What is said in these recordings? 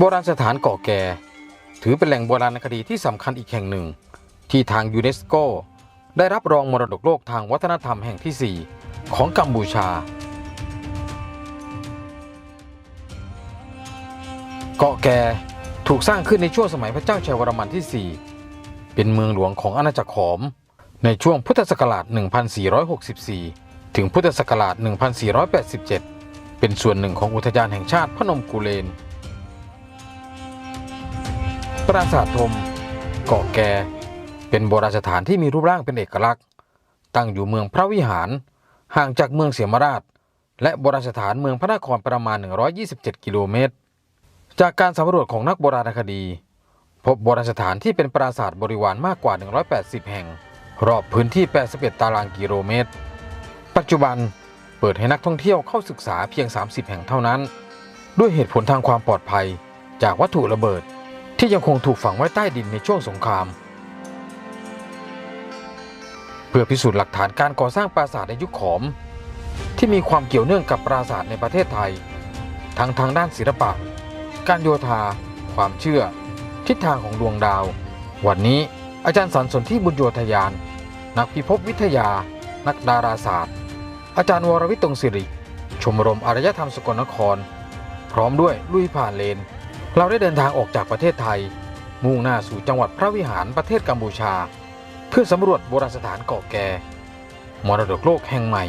โบราณสถานเกาะแก่ ถือเป็นแหล่งโบราณคดีที่สำคัญอีกแห่งหนึ่ง ที่ทางยูเนสโก ได้รับรองมรดกโลกทางวัฒนธรรมแห่งที่ 4 ของกัมพูชา เกาะแก่ถูกสร้างขึ้นในช่วงสมัยพระเจ้าชัยวรมันที่ 4 เป็นเมืองหลวงของอาณาจักรขอม ในช่วงพุทธศักราช 1464 ถึงพุทธศักราช 1487 เป็นส่วนหนึ่งของอุทยานแห่งชาติพนมกุเลน ปราสาทธมเกาะแกเป็นโบราณสถานที่มีรูปร่างเป็นเอกลักษณ์ ตั้งอยู่เมืองพระวิหาร ห่างจากเมืองเสียมราช และโบราณสถานเมืองพระนครประมาณ 127 กิโลเมตร จากการสำรวจของนักโบราณคดี พบโบราณสถานที่เป็นปราสาทบริวารมากกว่า 180 แห่ง รอบพื้นที่ 81 ตารางกิโลเมตร ปัจจุบันเปิดให้นักท่องเที่ยวเข้าศึกษาเพียง 30 แห่งเท่านั้น ด้วยเหตุผลทางความปลอดภัยจากวัตถุระเบิด ที่ยังคงถูกฝังไว้ใต้ดินในช่วงสงคราม เพื่อพิสูจน์หลักฐานการก่อสร้างปราสาทในยุคขอม ที่มีความเกี่ยวเนื่องกับปราสาทในประเทศไทย ทั้งทางด้านศิลปะ การโยธา ความเชื่อ ทิศทางของดวงดาว วันนี้อาจารย์สันสนที่บุญโยธยาน นักพิภพวิทยา นักดาราศาสตร์ อาจารย์วรวิทย์ตรงสิริ ชมรมอารยธรรมสกลนคร พร้อมด้วยลุยผ่านเลน เราได้เดินทางออกจากประเทศไทย มุ่งหน้าสู่จังหวัดพระวิหารประเทศกัมพูชา เพื่อสำรวจโบราณสถานเกาะแก่ มรดกโลกแห่งใหม่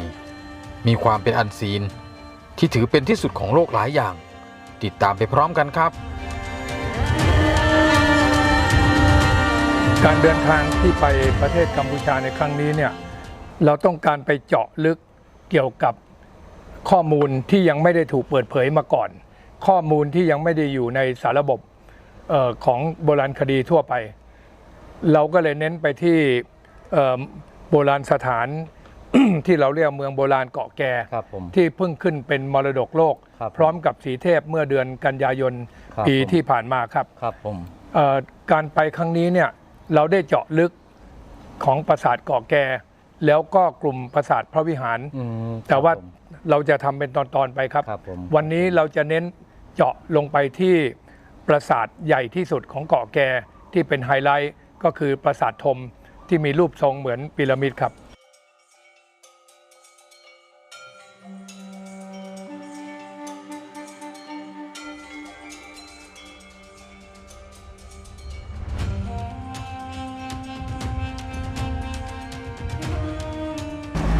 มีความเป็นอันซีน ที่ถือเป็นที่สุดของโลกหลายอย่าง ติดตามไปพร้อมกันครับ การเดินทางที่ไปประเทศกัมพูชาในครั้งนี้เนี่ยเราต้องการไปเจาะลึกเกี่ยวกับข้อมูลที่ยังไม่ได้ถูกเปิดเผยมาก่อน ข้อมูลที่ยังไม่ได้อยู่ในสารระบบเออของโบราณคดีทั่วไป เราก็เลยเน้นไปที่เอ่อโบราณสถานที่เราเรียกเมืองโบราณเกาะแกครับผมที่เพิ่งขึ้นเป็นมรดกโลกครับพร้อมกับสีเทพเมื่อเดือนกันยายนครับปีผมที่ผ่านมาครับครับผมเอ่อการไปครั้งนี้เนี่ยเราได้เจาะลึกของปราสาทเกาะแกแล้วก็กลุ่มปราสาทพระวิหารอืมแต่ว่าครับผมเราจะทำเป็นตอนๆไปครับครับผมวันนี้เราจะเน้น เจาะลงไปที่ปราสาทใหญ่ที่สุดของเกาะแกที่เป็นไฮไลท์ก็คือปราสาทธมที่มีรูปทรงเหมือนพีระมิดครับ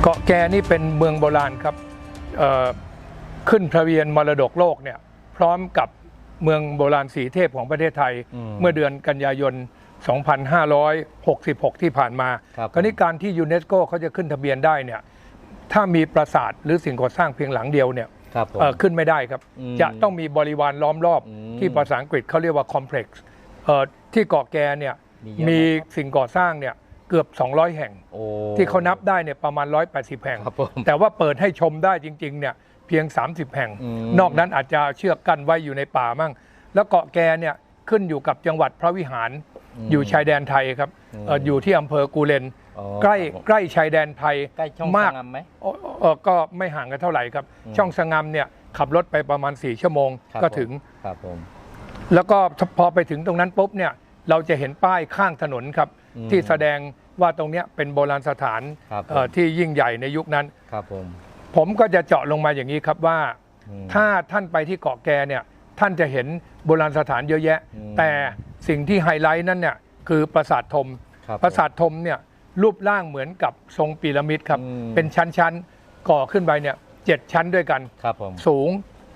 เกาะแกนี่เป็นเมืองโบราณครับขึ้นทะเบียนมรดกโลกเนี่ย พร้อมกับเมืองโบราณสีเทพของประเทศไทย เมื่อเดือนกันยายน 2566 ที่ผ่านมาครับคราวนี้การที่ยูเนสโกเขาจะขึ้นทะเบียนได้เนี่ยถ้ามีปราสาทหรือสิ่งก่อสร้างเพียงหลังเดียวเนี่ยครับผมเอ่อขึ้นไม่ได้ครับอืมจะต้องมีบริวารล้อมรอบอืมที่ภาษาอังกฤษเขาเรียกว่า complex เอ่อที่เกาะแกเนี่ยมีเยอะไหมมีสิ่งก่อสร้างเนี่ยเกือบ 200 แห่งโอ้ที่เขานับได้เนี่ยประมาณ 180 แห่งครับผมแต่ว่าเปิดให้ชมได้จริงๆเนี่ย เพียง 30 แห่งอืมนอกนั้นอาจจะเชือกกั้นไว้อยู่ในป่ามั่ง แล้วเกาะแกเนี่ยขึ้นอยู่กับจังหวัดพระวิหารอยู่ชายแดนไทยครับเอ่ออยู่ที่อำเภอกูเลนอ๋อใกล้ครับผมใกล้ชายแดนไทยใกล้ช่องมากสงามไหมเอ่อเอ่อก็ไม่ห่างกันเท่าไหร่ครับอืมช่องสงามเนี่ยขับรถไปประมาณ 4 ชั่วโมงครับก็ผมถึงครับผมแล้วก็พอไปถึงตรงนั้นปุ๊บเนี่ยเราจะเห็นป้ายข้างถนนครับอืมที่แสดงว่าตรงเนี้ยเป็นโบราณสถานครับผมเอ่อที่ยิ่งใหญ่ในยุคนั้นครับผม ผมก็จะเจาะลงมาอย่างนี้ครับว่าอืมถ้าท่านไปที่เกาะแกเนี่ยท่านจะเห็นโบราณสถานเยอะแยะอืมแต่สิ่งที่ไฮไลท์นั่นเนี่ยคือปราสาทธมครับปราสาทธมเนี่ยรูปร่างเหมือนกับทรงพีระมิดครับอืมเป็นชั้นๆก่อขึ้นไปเนี่ยเจ็ดชั้นด้วยกันครับผมสูง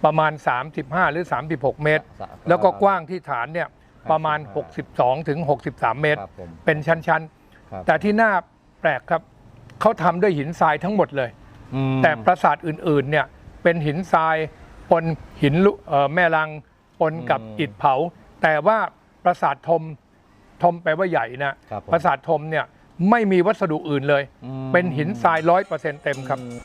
ประมาณ 35 หรือ 36 เมตรสะแล้วก็กว้างที่ฐานเนี่ยประมาณ 62 ถึง 63 เมตรครับผมเป็นชั้นครับๆแต่ที่น่าแปลกครับเขาทำด้วยหินทรายทั้งหมดเลย อืม แต่ปราสาทอื่นๆเนี่ยเป็นหินทรายปนหินลุเอ่อแม่ลังปนกับอืมอิฐเผา แต่ว่าปราสาทธมธมแปลว่าใหญ่นะครับผม ปราสาทธมเนี่ยไม่มีวัสดุอื่นเลย อืมเป็นหินทรายร้อยเปอร์เซ็นต์เต็มครับอืม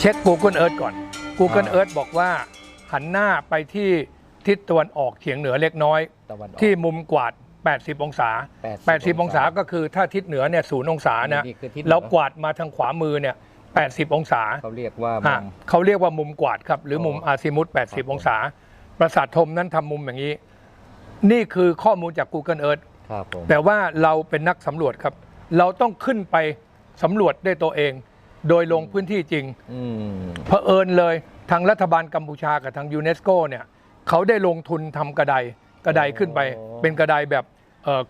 เช็ค Google Earth ก่อน Google อ่า Earth บอกว่า หันหน้าไปที่ทิศตะวันออกเฉียงเหนือเล็กน้อย ตะวันออกที่มุมกวาด 80 องศา 80 80 องศาก็คือถ้าทิศเหนือเนี่ยศูนย์องศานะนี่คือทิศเหนือ เรากวาดมาทางขวามือเนี่ย80 องศาเขาเรียกว่าอะมุมเขาเรียกว่ามุมกวาดครับ หรือมุมอ๋ออาซิมุตครับ80 องศา ปราสาทธมนั้นทำมุมอย่างนี้ นี่คือข้อมูลจาก Google Earth ครับผมแต่ว่าเราเป็นนักสำรวจครับ เราต้องขึ้นไปสำรวจด้วยตัวเอง โดยลงพื้นที่จริง อืมเผอิญเลยทางรัฐบาลกัมพูชากับทางยูเนสโกเนี่ยเขาได้ลงทุนทำกระไดกระไดขึ้นไป เป็นกระไดแบบเอ่อ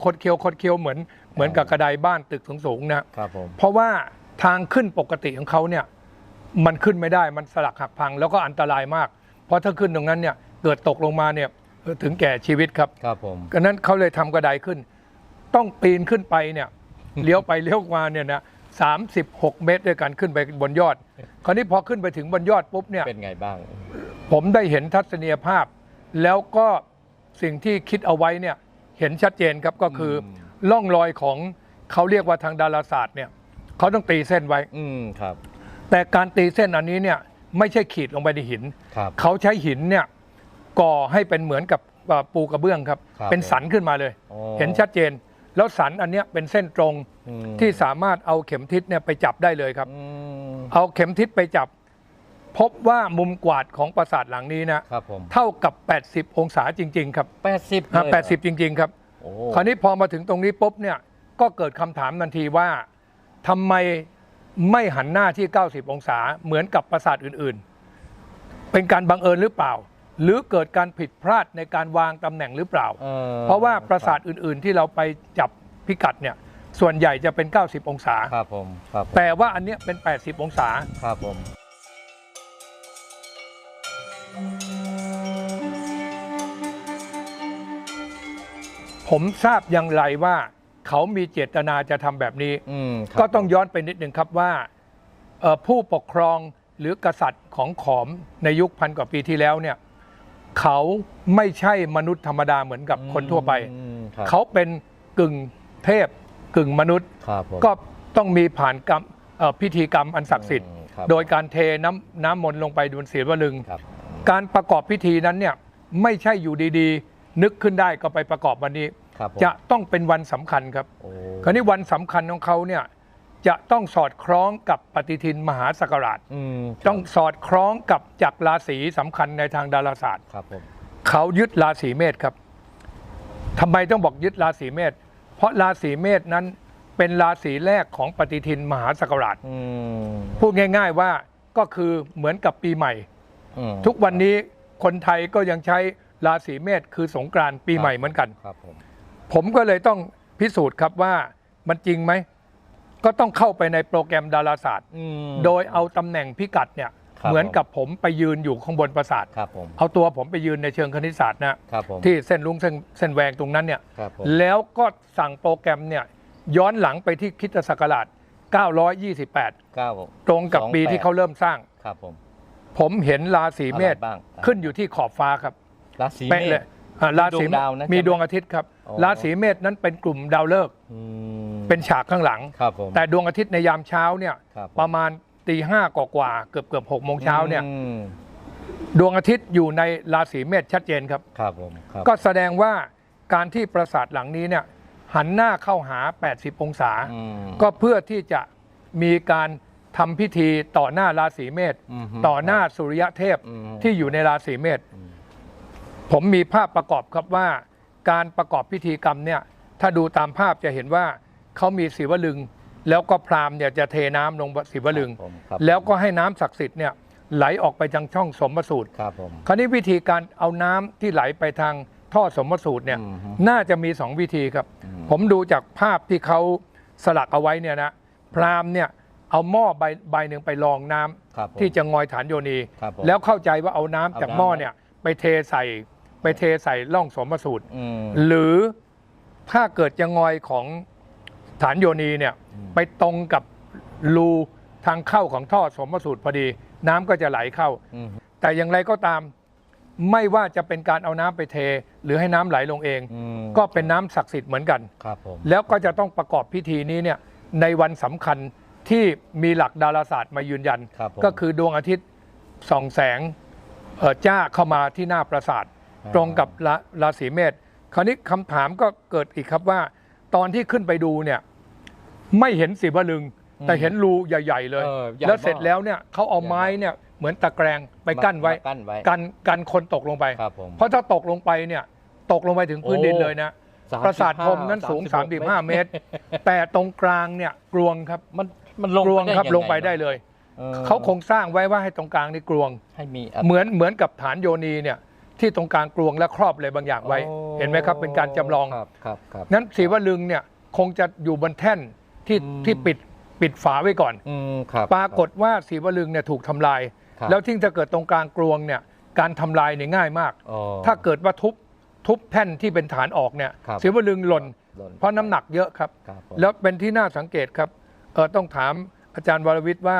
คดเคี้ยวคดเคี้ยวเหมือนเหมือนกับกระไดบ้านตึกสูงๆนะครับผมเพราะว่าทางขึ้นปกติของเขาเนี่ยมันขึ้นไม่ได้มันสลักหักพังแล้วก็อันตรายมาก เพราะถ้าขึ้นตรงนั้นเนี่ยเกิดตกลงมาเนี่ยถึงแก่ชีวิตครับครับผมก็นั้นเขาเลยทำกระไดขึ้น ต้องปีนขึ้นไปเนี่ยเลี้ยวไปเลี้ยวมาเนี่ยนะสามสิบหกเมตรด้วยกันขึ้นไปบนยอด คราวนี้พอขึ้นไปถึงบนยอดปุ๊บเนี่ยเป็นไงบ้าง ผมได้เห็นทัศนียภาพ แล้วก็สิ่งที่คิดเอาไว้เนี่ย เห็นชัดเจนครับก็คืออมร่องรอยของเขาเรียกว่าทางดาราศาสตร์เนี่ยเขาต้องตีเส้นไว้ อืมครับ แต่การตีเส้นอันนี้เนี่ยไม่ใช่ขีดลงไปในหิน ครับ เขาใช้หินเนี่ยก่อให้เป็นเหมือนกับเอ่อปูกระเบื้องครับ ครับเป็นสันขึ้นมาเลย อ๋อเห็นชัดเจน แล้วสันอันเนี้ยเป็นเส้นตรงอืม ที่สามารถเอาเข็มทิศเนี่ยไปจับได้เลยครับ อืม เอาเข็มทิศไปจับ พบว่ามุมกวาดของปราสาทหลังนี้นะครับผม เท่ากับ 80 องศาจริง ๆ ครับแปดสิบอะ80 จริง ๆ ครับ โอ้คราวนี้พอมาถึงตรงนี้ปุ๊บเนี่ยก็เกิดคำถามทันทีว่าทำไมไม่หันหน้าที่ 90 องศาเหมือนกับปราสาทอื่นๆ เป็นการบังเอิญหรือเปล่า หรือเกิดการผิดพลาดในการวางตำแหน่งหรือเปล่า ออเพราะว่าปราสาทอื่นๆ ที่เราไปจับพิกัดเนี่ยส่วนใหญ่จะเป็น 90 องศา ครับผมครับผมแต่ว่าอันเนี้ยเป็น 80 องศา ครับผม ผมทราบอย่างไรว่าเขามีเจตนาจะทำแบบนี้อืมครับก็ต้องย้อนไปนิดหนึ่งครับว่าเอ่อผู้ปกครองหรือกษัตริย์ของขอมในยุคพันกว่าปีที่แล้วเนี่ยเขาไม่ใช่มนุษย์ธรรมดาเหมือนกับคนทั่วไปอืมครับเขาเป็นกึ่งเทพกึ่งมนุษย์ครับผมก็ต้องมีผ่านกรรมเอ่อพิธีกรรมอันศักดิ์สิทธิ์อืมครับโดยการเทน้ำน้ำมนต์ลงไปบนศีลวลึงครับการประกอบพิธีนั้นเนี่ยไม่ใช่อยู่ดีๆ นึกขึ้นได้ก็ไปประกอบวันนี้ ครับผมจะต้องเป็นวันสำคัญครับ โอ้คราวนี้วันสำคัญของเขาเนี่ยจะต้องสอดคล้องกับปฏิทินมหาสักราช อืมต้องสอดคล้องกับจักรราศีสำคัญในทางดาราศาสตร์ ครับผมเขายึดราศีเมษครับทำไมต้องบอกยึดราศีเมษเพราะราศีเมษนั้นเป็นราศีแรกของปฏิทินมหาสักราช อืมพูดง่าย ๆว่าก็คือเหมือนกับปีใหม่ อืมทุกวันนี้คนไทยก็ยังใช้ ราศีเมษคือสงกรานต์ปีใหม่เหมือนกันครับผมผมก็เลยต้องพิสูจน์ครับว่ามันจริงไหม ก็ต้องเข้าไปในโปรแกรมดาราศาสตร์ อืม โดยเอาตำแหน่งพิกัดเนี่ยครับเหมือนกับผมไปยืนอยู่ข้างบนปราสาท ครับผม เอาตัวผมไปยืนในเชิงคณิตศาสตร์นะครับผมที่เส้นลุงเส้นเส้นแหวงตรงนั้นเนี่ย ครับผม แล้วก็สั่งโปรแกรมเนี่ยย้อนหลังไปที่คริดศักราช 928 เก้าตรงกับปี28ที่เขาเริ่มสร้าง ครับผม ผมเห็นราศีเมษอะไรบ้าง ขึ้นอยู่ที่ขอบฟ้าครับ ราศีเป๊ะเมเลษ ยอ่าราศีมีดวงดาวนะมีใช่ไหมดวงอาทิตย์ครับ อ๋อ ราศีเมษนั้นเป็นกลุ่มดาวฤกษ์อืมเป็นฉากข้างหลัง ครับผม แต่ดวงอาทิตย์ในยามเช้าเนี่ยครับผม ประมาณตีห้ากว่าๆเกือบเกือบหกโมงเช้าเนี่ยอืมดวงอาทิตย์อยู่ในราศีเมษชัดเจนครับ ครับผมครับก็แสดงว่าการที่ปราสาทหลังนี้เนี่ยหันหน้าเข้าหา 80 องศา อืม ก็เพื่อที่จะมีการทำพิธีต่อหน้าราศีเมษอืมต่อหน้าสุริยะเทพอืมที่อยู่ในราศีเมษ ผมมีภาพประกอบครับว่า การประกอบพิธีกรรมเนี่ยถ้าดูตามภาพจะเห็นว่าเขามีศิวลึง แล้วก็พราหมณ์เนี่ยจะเทน้ำลงศิวลึง ครับผมครับ แล้วก็ให้น้ำศักดิ์สิทธิ์เนี่ยไหลออกไปทางช่องสมสูตร ครับผม คราวนี้วิธีการเอาน้ำที่ไหลไปทางท่อสมสูตรเนี่ยอืมฮึน่าจะมีสองวิธีครับ อืม ผมดูจากภาพที่เขาสลักเอาไว้เนี่ยนะพราหมณ์เนี่ยเอาหม้อใบใบหนึ่งไปรองน้ำครับผม ที่จะงอยฐานโยนี ครับผมแล้วเข้าใจว่าเอาน้ำเอาจากน้ำหม้อเนี่ยไปเทใส่ ไปเทใส่ร่องสมสูตรอืมหรือถ้าเกิดจะงอยของฐานโยนีเนี่ยอืมไปตรงกับรูทางเข้าของท่อสมสูตรพอดี น้ำก็จะไหลเข้าอืมแต่อย่างไรก็ตามไม่ว่าจะเป็นการเอาน้ำไปเท หรือให้น้ำไหลลงเองอืมก็เป็นน้ำศักดิ์สิทธิ์เหมือนกันครับผมแล้วก็จะต้องประกอบพิธีนี้เนี่ยในวันสำคัญที่มีหลักดาราศาสตร์มายืนยันครับผมก็คือดวงอาทิตย์ส่องแสงเอ่อจ้าเข้ามาที่หน้าปราสาทอ่า ตรงกับราราศีเมษคราวนี้คำถามก็เกิดอีกครับว่า ตอนที่ขึ้นไปดูเนี่ย ไม่เห็นสีวลึง แต่เห็นรูใหญ่ ๆ เลย เออใหญ่แล้วเสร็จมากแล้วเนี่ยเขาเอาไม้เนี่ยเหมือนตะแกรงไปกั้นไว้มากั้นไว้กันกันคนตกลงไป ครับผมเพราะถ้าตกลงไปเนี่ย ตกลงไปถึงพื้นดินโอ้เลยนะ35ปราสาทพรหมนั้นสูง36 35 เมตร แต่ตรงกลางเนี่ยกลวงครับมันมันลงกลวงไปได้ครับยัลงไปได้เลย ออเขาคงสร้างไว้ว่าให้ตรงกลางนี่กลวง ให้มีเหมือนเหมือนกับฐานโยนีเนี่ย ที่ตรงกลางกลวงและครอบอะไรบางอย่างไว้โอ้เห็นไหมครับเป็นการจำลองครับครับครับนั้นศรีวลึงเนี่ยคงจะอยู่บนแท่นที่อืมที่ปิดปิดฝาไว้ก่อนอืมครับปรากฏว่าศรีวลึงเนี่ยถูกทำลายครับแล้วที่จะเกิดตรงกลางกลวงเนี่ยการทำลายเนี่ยง่ายมากอ๋อถ้าเกิดว่าทุบทุบแท่นที่เป็นฐานออกเนี่ยครับศรีวลึงหล่นหล่นเพราะน้ำหนักเยอะครับครับผมแล้วเป็นที่น่าสังเกตครับเออต้องถามอาจารย์วรวิทย์ว่า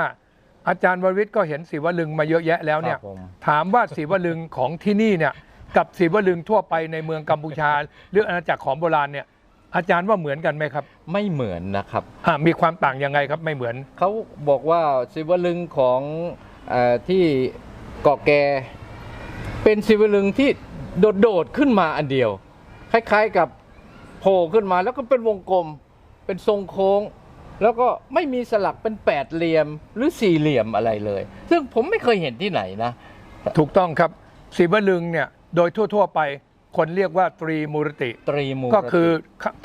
อาจารย์วรวิทย์ก็เห็นศิวลึงมาเยอะแยะแล้วเนี่ยครับผม ถามว่าศิวลึงของที่นี่เนี่ยกับศิวลึงทั่วไปในเมืองกัมพูชา หรืออาณาจักรของโบราณเนี่ยอาจารย์ว่าเหมือนกันไหมครับไม่เหมือนนะครับ อ่ามีความต่างยังไงครับไม่เหมือน เขาบอกว่าศิวลึงของเออที่เกาะแก เป็นศิวลึงที่โดดๆขึ้นมาอันเดียว คล้ายๆกับโผล่ขึ้นมาแล้วก็เป็นวงกลม เป็นทรงโค้ง แล้วก็ไม่มีสลักเป็นแปดเหลี่ยมหรือสี่เหลี่ยมอะไรเลย ซึ่งผมไม่เคยเห็นที่ไหนนะ ถูกต้องครับศิวลึงเนี่ยโดยทั่ว ๆ ไปคนเรียกว่าตรีมูรติ ตรีมูก็คือ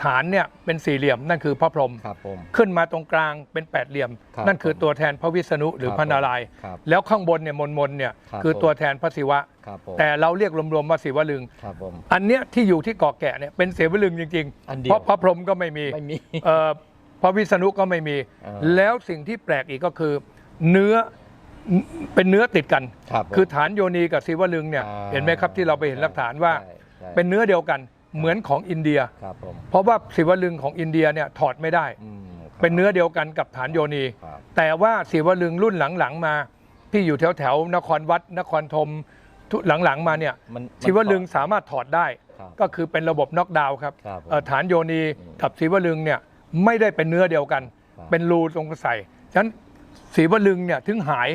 ฐานเนี่ยเป็นสี่เหลี่ยมนั่นคือพระพรหมครับผม ขึ้นมาตรงกลางเป็นแปดเหลี่ยม ครับนั่นคือตัวแทนพระวิษณุหรือครับพระนารายณ์ครับแล้วข้างบนเนี่ยมนมนๆเนี่ยครับ คือผมตัวแทนพระศิวะ ครับผมแต่เราเรียกรวมๆว่าศิวลึง ครับผม อันเนี้ยที่อยู่ที่เกาะแกะเนี่ยเป็นศิวลึงจริงอันๆเดียวเพราะพระพรหมก็ไม่มีไม่มี เอ่อ พระวิษณุก็ไม่มีเออแล้วสิ่งที่แปลกอีกก็คือ เนื้อเป็นเนื้อติดกันครับผมคือฐานโยนีกับศิวลึงเนี่ยอ่าเห็นไหมครับที่เราไปเห็นหลักฐานว่าใช่ใช่เป็นเนื้อเดียวกันเหมือนของอินเดียครับผมเพราะว่าศิวลึงของอินเดียเนี่ยถอดไม่ได้อืมครับเป็นเนื้อเดียวกันกับฐานโยนีครับแต่ว่าศิวลึงรุ่นหลังๆมาที่อยู่แถวแถวๆนครวัดนครธมทุหลังๆมาเนี่ยมันศิวลึงสามารถถอดได้ครับก็คือเป็นระบบน็อกดาวน์ครับครับผมเอ่อฐานโยนีอืมกับศิวลึงเนี่ย ไม่ได้เป็นเนื้อเดียวกันครับเป็นรูตรงใส่ฉะนั้นศิวลึงเนี่ยถึงหาย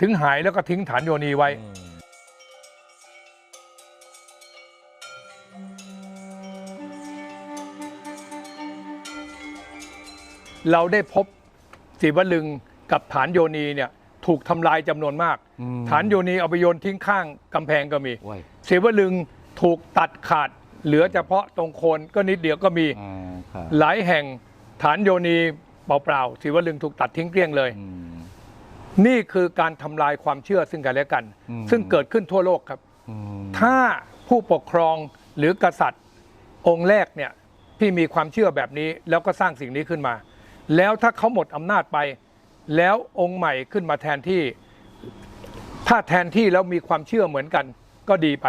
ถึงหายแล้วก็ทิ้งฐานโยนีไว้อืมเราได้พบศิวลึงกับฐานโยนีเนี่ยถูกทำลายจำนวนมากอืมฐานโยนีเอาไปโยนทิ้งข้างกำแพงก็มีโอ้ยศิวลึงถูกตัดขาด เหลือเฉพาะตรงโคนก็นิดเดียวก็มีอ่าครับหลายแห่ง ฐานโยนีเปล่าๆศิวลึงถูกตัดทิ้งเกลี้ยงเลยอืมนี่คือการทำลายความเชื่อซึ่งกันและกันอืมซึ่งเกิดขึ้นทั่วโลกครับอืมถ้าผู้ปกครองหรือกษัตริย์องค์แรกเนี่ยที่มีความเชื่อแบบนี้แล้วก็สร้างสิ่งนี้ขึ้นมา แล้วถ้าเขาหมดอำนาจไป แล้วองค์ใหม่ขึ้นมาแทนที่ ถ้าแทนที่แล้วมีความเชื่อเหมือนกัน ก็ดีไป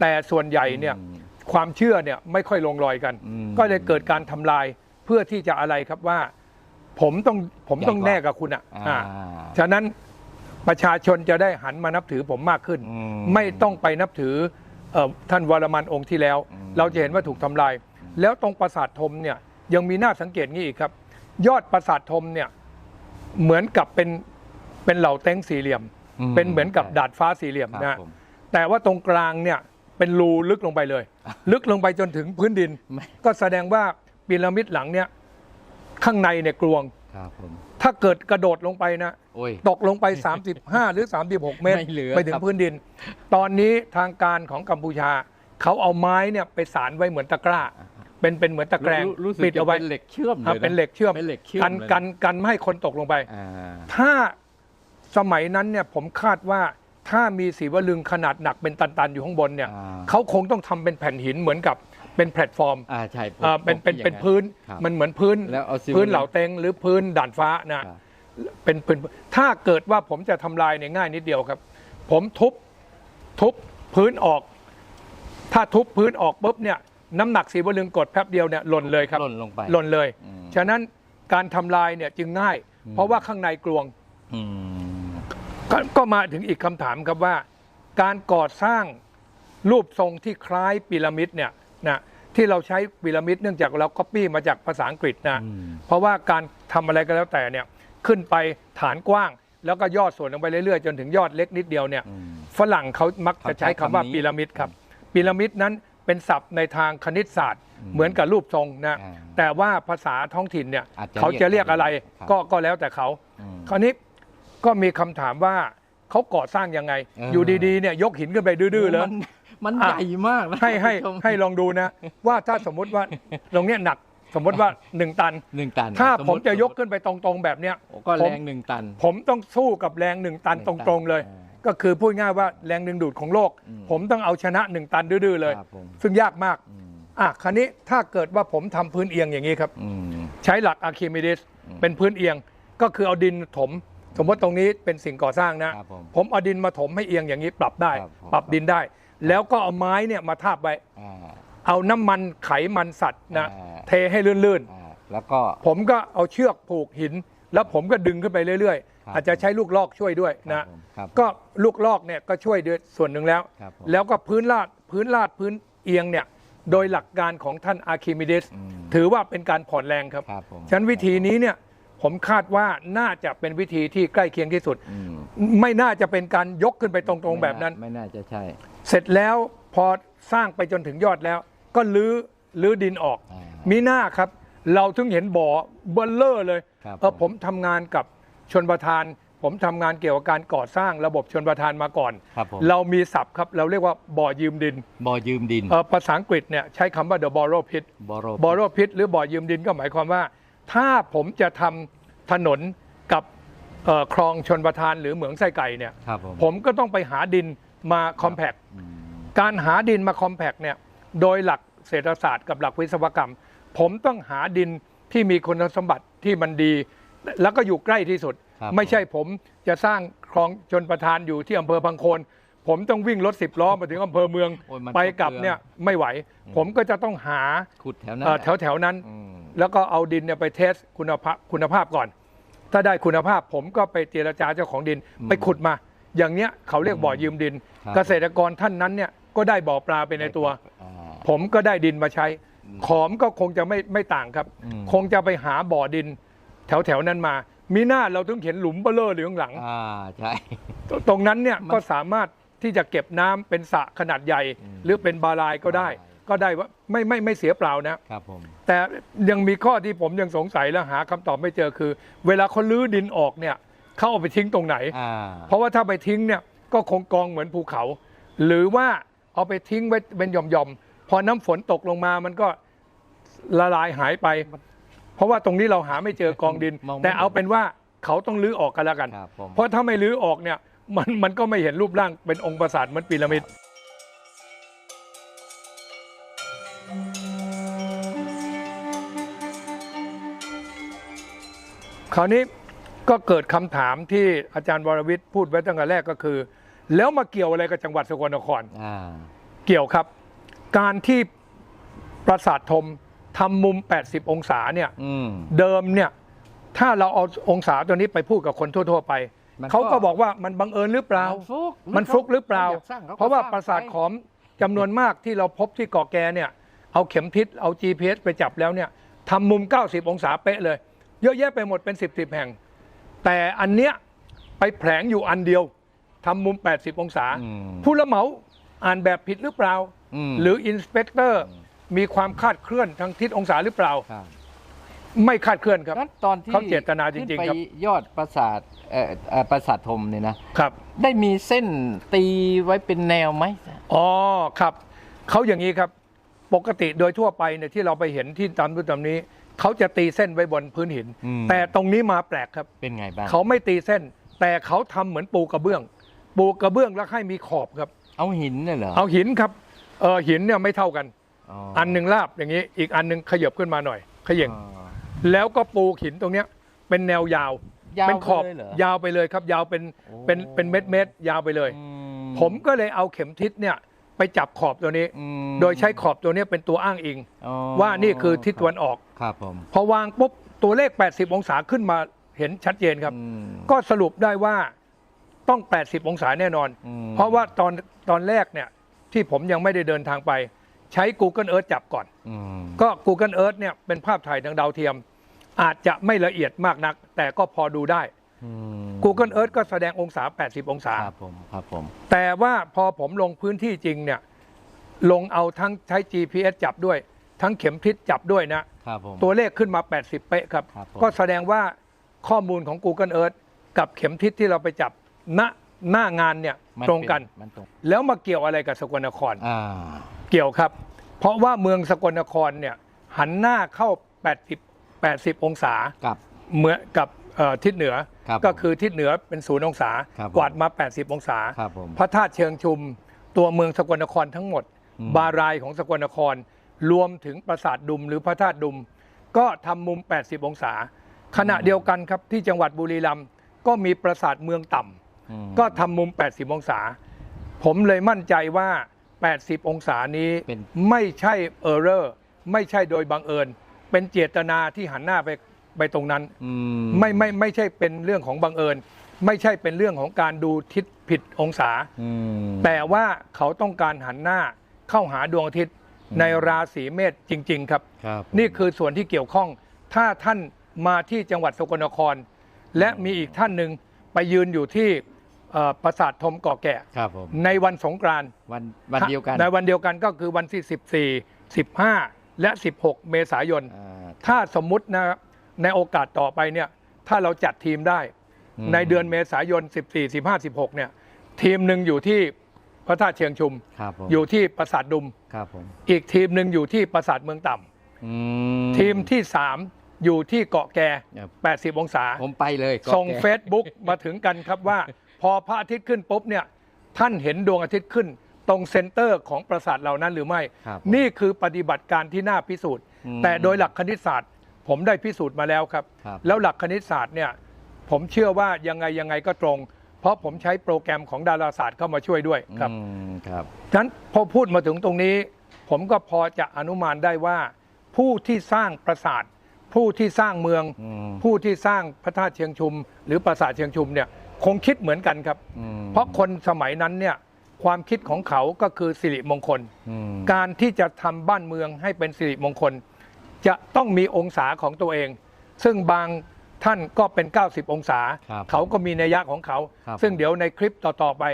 แต่ส่วนใหญ่เนี่ยอืมความเชื่อเนี่ยไม่ค่อยลงรอยกันอืมก็เลยเกิดการทำลาย เพื่อที่จะอะไรครับว่า ผมต้องผมต้องใหญ่กว่าแน่กับคุณอะอ่าอ่าฉะนั้นประชาชนจะได้หันมานับถือผมมากขึ้นอืมไม่ต้องไปนับถือเอ่อท่านวรมันองค์ที่แล้วอืมเราจะเห็นว่าถูกทำลาย แล้วตรงปราสาทธมเนี่ยยังมีน่าสังเกตงี้อีกครับ ยอดปราสาทธมเนี่ยเหมือนกับเป็นเป็นเหล่าเต็งสี่เหลี่ยมอืมเป็นเหมือนกับใช่ดาดฟ้าสี่เหลี่ยมครับนะผมแต่ว่าตรงกลางเนี่ยเป็นรูลึกลงไปเลย ลึกลงไปจนถึงพื้นดินไม่ก็แสดงว่า พีระมิดหลังเนี่ยข้างในเนี่ยกลวง ครับผม ถ้าเกิดกระโดดลงไปนะ โอ้ย ตกลงไป 35 หรือ 36 เมตร ไม่เหลือไปถึครังบพื้นดิน ตอนนี้ทางการของกัมพูชา เขาเอาไม้เนี่ยไปสารไว้เหมือนตะกร้า เป็นเป็นเหมือนตะแกรงรู้รู้สึกปิดเอาไว้จะเป็นเหล็กเชื่อมครัเลบยะเป็นเหล็กเชื่อมเป็นเหล็กเชื่อมกันเลยะกันกันไม่ให้คนตกลงไป อ่าถ้าสมัยนั้นเนี่ยผมคาดว่าถ้ามีสีวลึงขนาดหนักเป็นตัน ๆ อยู่ข้างบนเนี่ยอ่า เขาคงต้องทำเป็นแผ่นหินเหมือนกับ เป็นแพลตฟอร์มอ่าใช่ผมอ่าเป็นผมเป็นคิดเป็นอย่างพื้นครับมันเหมือนพื้นแล้วเอาซิลพื้นเหล่าเต็งหรือพื้นด่านฟ้านะครับ เป็นพื้นถ้าเกิดว่าผมจะทำลายเนี่ยง่ายนิดเดียวครับ ผมทุบทุบพื้นออก ถ้าทุบพื้นออกปุ๊บเนี่ยน้ำหนักสีวลึงกดแป๊บเดียวเนี่ยหล่นเลยครับ หล่นลงไป หล่นเลย อืมฉะนั้นการทำลายเนี่ยจึงง่าย อืม เพราะว่าข้างในกลวงอืมกก็มาถึงอีกคำถามครับว่า การก่อสร้างรูปทรงที่คล้ายพีระมิดเนี่ย นะที่เราใช้พีระมิดเนื่องจากเราก๊อปปี้มาจากภาษาอังกฤษนะอืมเพราะว่าการทำอะไรก็แล้วแต่เนี่ยขึ้นไปฐานกว้าง แล้วก็ยอดส่วนลงไปเรื่อยๆ จนถึงยอดเล็กนิดเดียวเนี่ยอืมฝรั่งเขามักจะใช้คำว่าเขาใช้คำนี้พีระมิดครับพีระมิดนั้นเป็นศัพท์ในทางคณิตศาสตร์อืมเหมือนกับรูปทรงนะอ่าแต่ว่าภาษาท้องถิ่นเนี่ยอาจจะเขาจะเรียกอะไรครับก็ก็แล้วแต่เขาอืมคราวนี้ก็มีคำถามว่าเขาก่อสร้างยังไงเอออยู่ดีๆเนี่ยยกหินขึ้นไปดื้อๆเลย มันมันอะใหญ่มากนะให้ให้คุณผู้ชม ให้ลองดูนะ ว่าถ้าสมมุติว่าตรงเนี้ยหนักสมมติว่าหนึ่งตัน หนึ่งตันถ้าสผมติจะยกขึ้นไปตรงๆแบบเนี้ยโอ้ก็ผม แรงหนึ่งตันผมต้องสู้กับแรงหนึ่งตันหนึ่ตงตันรงๆเลย อ่า ก็คือพูดง่ายว่าแรงดึงดูดของโลก อืม ผมต้องเอาชนะหนึ่งตันดื้อๆเลย ครับผมซึ่งยากมากอืมอะคราวนี้ถ้าเกิดว่าผมทำพื้นเอียงอย่างนี้ครับ อืม ใช้หลักอะคิมิดิสอืมเป็นพื้นเอียงก็คือเอาดินถม สมมติตรงนี้เป็นสิ่งก่อสร้างนะ ครับผมผมเอาดินมาถมให้เอียงอย่างนี้ปรับได้ ครับผมปรับดินได้ แล้วก็เอาไม้เนี่ยมาทาบไว้ อ่า เอาน้ำมันไขมันสัตว์นะอ่า เทให้ลื่นอ่าแล้วก็ ๆ ผมก็เอาเชือกผูกหิน แล้วผมก็ดึงขึ้นไปเรื่อยครับ ๆ อาจจะใช้ลูกลอกช่วยด้วยครันะบผมครับก็ลูกลอกเนี่ยก็ช่วยด้วยส่วนหนึ่งแล้ว ครับผมแล้วก็พื้นลาดพื้นลาดพื้นเอียงเนี่ยโดยหลักการของท่านอาร์คิมิดิสอืม ถือว่าเป็นการผ่อนแรงครับ ครับผมฉะนันวิธีนี้เนี่ยผมคาดว่าน่าจะเป็นวิธีที่ใกล้เคียงที่สุด อืมไม่น่าจะเป็นการยกขึ้นไปตรงๆแบบนั้น ไม่น่าจะใช่ เสร็จแล้วพอสร้างไปจนถึงยอดแล้ว ก็ลื้อลื้อดินออกอ่ามีหน้าครับ เราถึงเห็นบ่อเบลเลอร์เลยครับเออผมทำงานกับชนประทาน ผมทำงานเกี่ยวกับการก่อสร้างระบบชนประทานมาก่อนครับผมเรามีศัพท์ครับ เราเรียกว่าบ่อยืมดิน บ่อยืมดินเอ่อภาษาอังกฤษเนี่ยใช้คำว่า the borrow pit บอโร borrow pit หรือบ่อยืมดินก็หมายความว่า ถ้าผมจะทำถนนกับเอ่อคลองชนประทานหรือเหมืองไส้ไก่เนี่ยครับผมผมก็ต้องไปหาดิน มาคอมแพกอืมการหาดินมาคอมแพกเนี่ยโดยหลักเศรษฐศาสตร์กับหลักวิศวกรรม ผมต้องหาดินที่มีคุณสมบัติที่มันดี แล้วก็อยู่ใกล้ที่สุดครับไม่ใช่ผมจะสร้างคลองชนประทานอยู่ที่อำเภอพังโคน ผมต้องวิ่งรถสิบล้อมาถึงอำเภอเมืองโอ้ยมันไปกลับก็เปลืองเนี่ยไม่ไหว ผมก็จะต้องหาขุดแถวนั้นเอ่อหละแถวแถวๆนั้นอืมแล้วก็เอาดินเนี่ยไปเทสคุณภาพคุณภาพก่อน ถ้าได้คุณภาพผมก็ไปเจรจาเจ้าของดินไปขุดมา อย่างเนี้ยเขาเรียกบ่อยืมดิน ครับ เกษตรกรท่านนั้นเนี่ยก็ได้บ่อปลาไปในตัว อ่า ผมก็ได้ดินมาใช้อืมขอมก็คงจะไม่ไม่ต่างครับ อืม คงจะไปหาบ่อดิน แถวแถวๆนั้นมา มีหน้าเราต้องเห็นหลุมเบลเลอร์อยู่ข้างหลัง อ่าใช่ตรงนั้นเนี่ยมันก็สามารถที่จะเก็บน้ำเป็นสระขนาดใหญ่ อืมหรือเป็นบาลายก็ได้ บาลาย ก็ได้ว่าไม่ไม่ไม่เสียเปล่านะ ครับผม แต่ยังมีข้อที่ผมยังสงสัยและหาคำตอบไม่เจอคือ เวลาเขาลื้อดินออกเนี่ย เขาเอาไปทิ้งตรงไหน อ่าเพราะว่าถ้าไปทิ้งเนี่ยก็คงกองเหมือนภูเขา หรือว่าเอาไปทิ้งไว้เป็นหย่อมๆพอน้ำฝนตกลงมามันก็ละลายหายไป เพราะว่าตรงนี้เราหาไม่เจอกองดิน มองไม่แต่เอาเป็นว่าเขาต้องลื้อออกกันแล้วกัน ครับผมเพราะถ้าไม่ลื้อออกเนี่ยมันมันก็ไม่เห็นรูปร่างเป็นองค์ปราสาทเหมือนพีระมิด คราวนี้ ก็เกิดคำถามที่อาจารย์วรวิทย์พูดไว้ตั้งแต่แรกก็คือ แล้วมาเกี่ยวอะไรกับจังหวัดสกลนครอ่าเกี่ยวครับ การที่ปราสาทธมทำมุม 80 องศาเนี่ยอืมเดิมเนี่ย ถ้าเราเอาองศาตัวนี้ไปพูดกับคนทั่ว ๆ ไปมันก็เขาก็บอกว่ามันบังเอิญหรือเปล่า มันฟุกมันฟลุกหรือเปล่าขอยกสงขก็เพราะว่าสงปราสาทไปขอมจำนวนมากที่เราพบที่เกาะแกเนี่ย เอาเข็มทิศเอา GPS ไปจับแล้วเนี่ยทำมุม 90 องศาเป๊ะเลย เยอะแยะไปหมดเป็น 10 10แห่ง แต่อันเนี้ยไปแผลงอยู่อันเดียวทำมุม 80 องศาอืมผู้ละเหมาอ่านแบบผิดหรือเปล่ามหรืออินสเปกเตอร์มีความคาดเคลื่อนทางทิศองศาหรือเปล่าครับไม่คาดเคลื่อนครับงั้นตอนที่เขาเจตนาจริงๆขึ้นไปครับยอดปราสาทเอ่อเอ่อปราสาทธมเนี่ยนะครับ ได้มีเส้นตีไว้เป็นแนวไหมอ๋อครับเขาอย่างนี้ครับ ปกติโดยทั่วไปเนี่ยที่เราไปเห็นที่ตามรูปตามนี้ เขาจะตีเส้นไว้บนพื้นหิน อืม แต่ตรงนี้มาแปลกครับ เป็นไงบ้างเขาไม่ตีเส้น แต่เขาทำเหมือนปูกระเบื้อง ปูกระเบื้องแล้วให้มีขอบครับ เอาหินเนี่ยเหรอเอาหินครับเออหินเนี่ยไม่เท่ากันอ๋ออันหนึ่งลาบอย่างนี้ อีกอันหนึ่งขยับขึ้นมาหน่อยขย่งอ๋อแล้วก็ปูหินตรงเนี้ยเป็นแนวยาว ยาวเป็นขอบไปเลยเหรอ ยาวไปเลยครับ ยาวเป็นโอ้ เป็นเป็นเม็ดเม็ดๆยาวไปเลย อืผมก็เลยเอาเข็มทิศเนี่ยไปจับขอบตัวนี้ อืมโดยใช้ขอบตัวนี้เป็นตัวอ้างอิง อ๋อว่านี่คือทิศตะวันออก ครับผมพอวางปุ๊บตัวเลข 80 องศาขึ้นมาเห็นชัดเจนครับ อืม ก็สรุปได้ว่าต้อง 80 องศาแน่นอน อืม เพราะว่าตอนตอนแรกเนี่ยที่ผมยังไม่ได้เดินทางไป ใช้ Google Earth จับก่อน อืมก็ Google Earth เนี่ยเป็นภาพถ่ายทางดาวเทียม อาจจะไม่ละเอียดมากนัก แต่ก็พอดูได้ อืม Google Earth ก็แสดงองศา 80 องศา ครับผมครับผม แต่ว่าพอผมลงพื้นที่จริงเนี่ยลงเอาทั้งใช้ GPS จับด้วย ทั้งเข็มทิศจับด้วยนะ ครับผม ตัวเลขขึ้นมา 80 เป๊ะครับ ครับผม ก็แสดงว่าข้อมูลของ Google Earth กับเข็มทิศที่เราไปจับณหน้างานเนี่ยมัตรงกัน เป็มันตรงแล้วมาเกี่ยวอะไรกับสกลนคร อ่าเกี่ยวครับ เพราะว่าเมืองสกลนครเนี่ยหันหน้าเข้า 80 80 องศากับ เหมือนกับเอ่อทิศเหนือ ครับก็คือทิศเหนือเป็นศูนย์องศา ครับผมกวาดมา 80 องศา ครับผมพระธาตุเชิงชุม ตัวเมืองสกลนครทั้งหมด อืม บารายของสกลนคร รวมถึงปราสาทดุมหรือพระธาตุดุม ก็ทำมุม 80 องศา ขณะเดียวกันครับที่จังหวัดบุรีรัมย์ก็มีปราสาทเมืองต่ำอืมก็ทำมุม 80 องศา ผมเลยมั่นใจว่า 80 องศานี้เป็นไม่ใช่เออร์เรอร์ไม่ใช่โดยบังเอิญ เป็นเจตนาที่หันหน้าไปไปตรงนั้นอืไม่ไม่ไม่ใช่เป็นเรื่องของบังเอิญ ไม่ใช่เป็นเรื่องของการดูทิศผิดองศาอืมแต่ว่าเขาต้องการหันหน้าเข้าหาดวงอาทิตย์อืม ในราศีเมษจริงๆครับครับ นี่คือส่วนที่เกี่ยวข้อง ถ้าท่านมาที่จังหวัดสกลนคร และมีอีกท่านหนึ่งไปยืนอยู่ที่เอ่อปราสาทธมเกาะแกะครับผมในวันสงกรานต์วันวันเดียวกัน ในวันเดียวกันก็คือวันที่ 14 15 และ 16 เมษายนอ่าถ้าสมมุตินะครับในโอกาสต่อไปเนี่ยถ้าเราจัดทีมได้อืมในเดือนเมษายน 14 15 16 เนี่ยทีมหนึ่งอยู่ที่ พระธาตุเชียงชุม ครับผมอยู่ที่ปราสาทดุม ครับผมอีกทีมหนึ่งอยู่ที่ปราสาทเมืองต่ำอืทีมที่3อยู่ที่เกาะแกครับ80 องศา ผมไปเลยก็ส่งแกเฟซบุ๊กมาถึงกันครับว่า พอพระอาทิตย์ขึ้นปุ๊บเนี่ยท่านเห็นดวงอาทิตย์ขึ้น ตรงเซนเตอร์ของปราสาทเหล่านั้นหรือไม่ ครับนี่คือปฏิบัติการที่น่าพิสูจน์ อืมแต่โดยหลักคณิตศาสตร์ ผมได้พิสูจน์มาแล้วครับ ครับ แล้วหลักคณิตศาสตร์เนี่ยผมเชื่อว่ายังไงยังไงก็ตรงเพ ราะผมใช้โปรแกรมของดาราศาสตร์เข้ามาช่วยด้วยครับอืมครับ ฉะนั้นพอพูดมาถึงตรงนี้ ผมก็พอจะอนุมานได้ว่า ผู้ที่สร้างปราสาท ผู้ที่สร้างเมือง อืม ผู้ที่สร้างพระธาตุเชียงชุม หรือปราสาทเชียงชุมเนี่ยคงคิดเหมือนกันครับ อืมเพราะคนสมัยนั้นเนี่ยความคิดของเขาก็คือสิริมงคล อืมการที่จะทำบ้านเมืองให้เป็นสิริมงคล จะต้องมีองศาของตัวเอง ซึ่งบาง ท่านก็เป็น 90 องศา ครับเขาก็มีนัยยะของเขา ครับซึ่งผมเดี๋ยวในคลิปต่อ ๆ ไป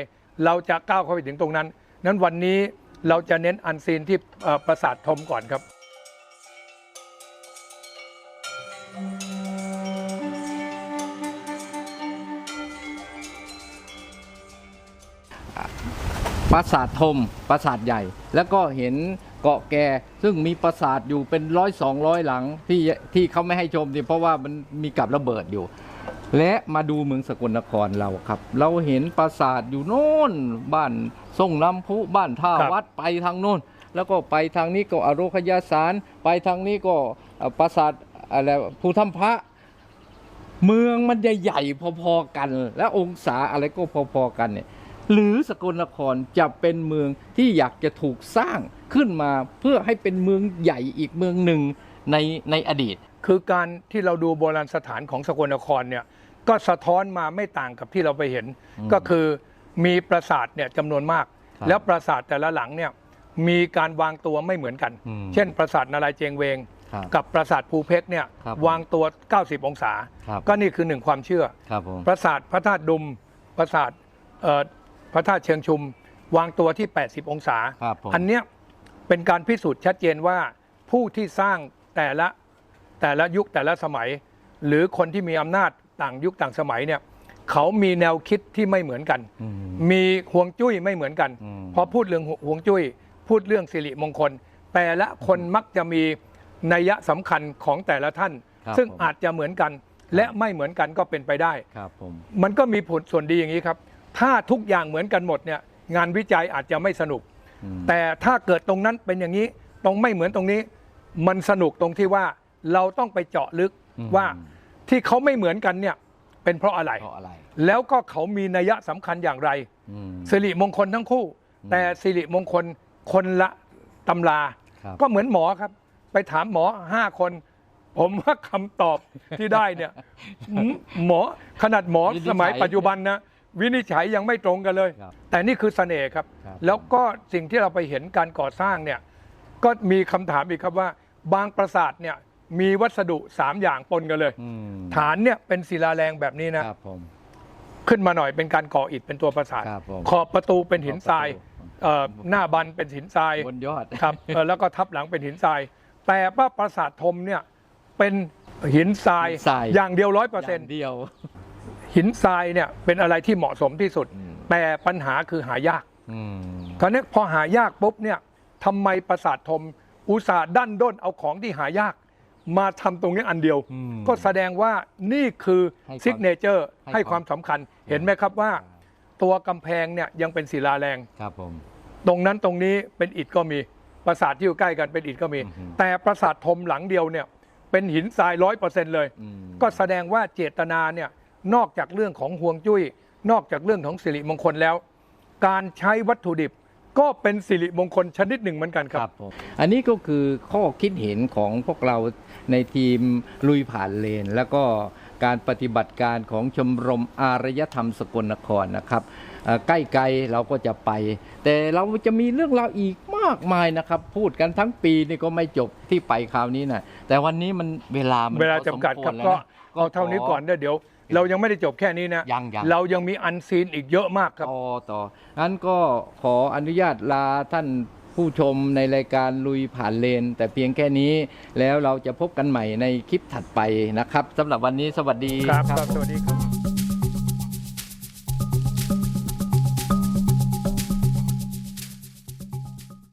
เราจะก้าวเข้าไปถึงตรงนั้น นั้นวันนี้เราจะเน้นอันซีนที่เอ่อปราสาทธมก่อนครับ ปราสาทธมปราสาทใหญ่ แล้วก็เห็น เกาะแกซึ่งมีปราสาทอยู่เป็นร้อยสองร้อยหลังที่ที่เขาไม่ให้ชมเนี่ยเพราะว่ามันมีกับระเบิดอยู่ และมาดูเมืองสกลนครเราครับ เราเห็นปราสาทอยู่โน่นบ้านส่งลำพุบ้านท่าครับวัดไปทางโน่นแล้วก็ไปทางนี้ก็อโรคยาสาร ไปทางนี้ก็เอ่อปราสาทอะไรภูถ้ำพระเมืองมันใหญ่ๆพอๆกัน และองศาอะไรก็พอๆกันเนี่ยหรือสกลนครจะเป็นเมืองที่อยากจะถูกสร้าง ขึ้นมาเพื่อให้เป็นเมืองใหญ่อีกเมืองหนึ่งในในอดีต คือการที่เราดูโบราณสถานของสกลนครเนี่ยก็สะท้อนมาไม่ต่างกับที่เราไปเห็นอืมก็คือมีปราสาทเนี่ยจำนวนมากครับแล้วปราสาทแต่ละหลังเนี่ยมีการวางตัวไม่เหมือนกันอืมเช่นปราสาทนารายณ์เจงเวงครับกับปราสาทภูเพกเนี่ยครับวางตัว 90 องศาครับก็นี่คือหนึ่งความเชื่อครับผมปราสาทพระธาตุดุมปราสาทเอ่อพระธาตุเชิงชุม วางตัวที่ 80 องศาครับผมอันเนี้ย เป็นการพิสูจน์ชัดเจนว่าผู้ที่สร้างแต่ละแต่ละยุคแต่ละสมัย หรือคนที่มีอำนาจต่างยุคต่างสมัยเนี่ยเขามีแนวคิดที่ไม่เหมือนกันอืมมีห่วงจุ้ยไม่เหมือนกันอืมพอพูดเรื่องห่วงจุ้ย พูดเรื่องสิริมงคล แต่ละคนมักจะมีนัยยะสำคัญของแต่ละท่านครับซึ่งผมอาจจะเหมือนกัน และไม่เหมือนกันก็เป็นไปได้ครับผมมันก็มีผลส่วนดีอย่างนี้ครับ ถ้าทุกอย่างเหมือนกันหมดเนี่ยงานวิจัยอาจจะไม่สนุกอืม แต่ถ้าเกิดตรงนั้นเป็นอย่างนี้ตรงไม่เหมือนตรงนี้ มันสนุกตรงที่ว่าเราต้องไปเจาะลึกอืมว่าที่เขาไม่เหมือนกันเนี่ยเป็นเพราะอะไรเพราะอะไรแล้วก็เขามีนัยยะสำคัญอย่างไรอืมสิริมงคลทั้งคู่อืมแต่สิริมงคลคนละตำราครับก็เหมือนหมอครับ ไปถามหมอห้าคน ผมว่าคำตอบที่ได้เนี่ยหมหมอขนาดหมอวินิจฉัยสมัยปัจจุบันนะ วินิจฉัยยังไม่ตรงกันเลย ครับแต่นี่คือเสน่ห์ครับ ครับ แล้วก็สิ่งที่เราไปเห็นการก่อสร้างเนี่ยก็มีคำถามอีกครับว่า บางปราสาทเนี่ยมีวัสดุสามอย่างปนกันเลย อืมฐานเนี่ยเป็นศิลาแรงแบบนี้นะครับผม ขึ้นมาหน่อยเป็นการก่ออิฐเป็นตัวปราสาทครับผมขอบประตูเป็นหินทรายขอบประตู เอ่อหน้าบันเป็นหินทราย บนยอด ครับเอ่อแล้วก็ทับหลังเป็นหินทราย แต่ว่าปราสาทธมเนี่ยเป็นหินทรายหินทราย อย่างเดียวร้อยเปอร์อเซ็นย่าต์งเดียว หินทรายเนี่ยเป็นอะไรที่เหมาะสมที่สุดอืมแต่ปัญหาคือหายากอืมคราวนี้พอหายากปุ๊บเนี่ยทำไมปราสาทธมอุตสาห์ดันด้นเอาของที่หายาก มาทำตรงนี้อันเดียวอืมก็แสดงว่านี่คือให้ความซิกเนเจอร์ให้ให้ความความสำคัญเห็นไหมครับว่า ตัวกำแพงเนี่ยยังเป็นศิลาแรงครับผมตรงนั้นตรงนี้เป็นอิฐก็มีปราสาทที่อยู่ใกล้กันเป็นอิฐก็มีอือฮึแต่ปราสาทธมหลังเดียวเนี่ยเป็นหินทรายร้อยเปอร์เซ็นต์เลยอืมก็แสดงว่าเจตนาเนี่ย นอกจากเรื่องของห่วงจุ้ย นอกจากเรื่องของสิริมงคลแล้ว การใช้วัตถุดิบก็เป็นสิริมงคลชนิดหนึ่งเหมือนกันคครับรับผมอันนี้ก็คือข้อคิดเห็นของพวกเราในทีมลุยผ่านเลน แล้วก็การปฏิบัติการของชมรมอารยธรรมสกลนครนะครับเอ่อใกล้ไกลเราก็จะไป แต่เราจะมีเรื่องราวอีกมากมายนะครับ พูดกันทั้งปีนี่ก็ไม่จบที่ไปคราวนี้นะแต่วันนี้มันเวลามันเวลาจำกัดครับพอสมวก็แล้วนะเอาเท่านี้ก่อนเด้อเดี๋ยว เรายังไม่ได้จบแค่นี้นะยังยัง เรายังมีอันซีนอีกเยอะมากครับ ต่อต่องั้นก็ขออนุญาตลาท่านผู้ชมในรายการลุยผ่านเลน แต่เพียงแค่นี้แล้วเราจะพบกันใหม่ในคลิปถัดไปนะครับสำหรับวันนี้สวัสดี ครับครับสวัสดีครับ